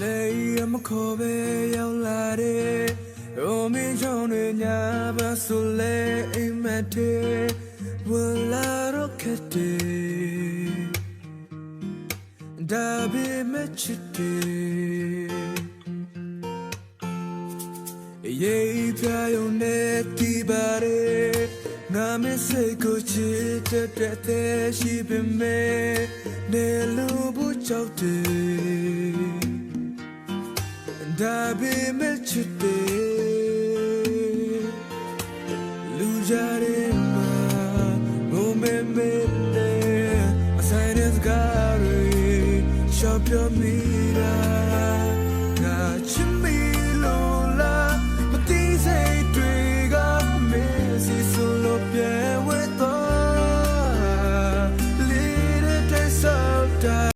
လေရမခေါ်ပဲရောက်လာတဲ့ရိုမင်းချောင်းတွေညာပါဆိုလေအိမ်မက်တဲ့ဝလာရောခက်တဲ့ဒါပေမဲ့ချစ်တဲ့ရေပြာယုံနဲ့တီးပါရဲ့ငါမစိတ်ကိုချစ်တဲ့တဲ့ရှိပေမဲ့နေလို့ဘူးကြောက်တယ် ဒါပေမဲ့ချစ်တယ်လူကြရဲမှာဘုံမဲမဲနဲ့အဆိုင်တဲ့စကားတွေရှော့ပြောမိတာငါချစ်မိလို့လားမသိစိတ်တွေကမဲစီစလို့ပြဲဝဲတော့ little taste of time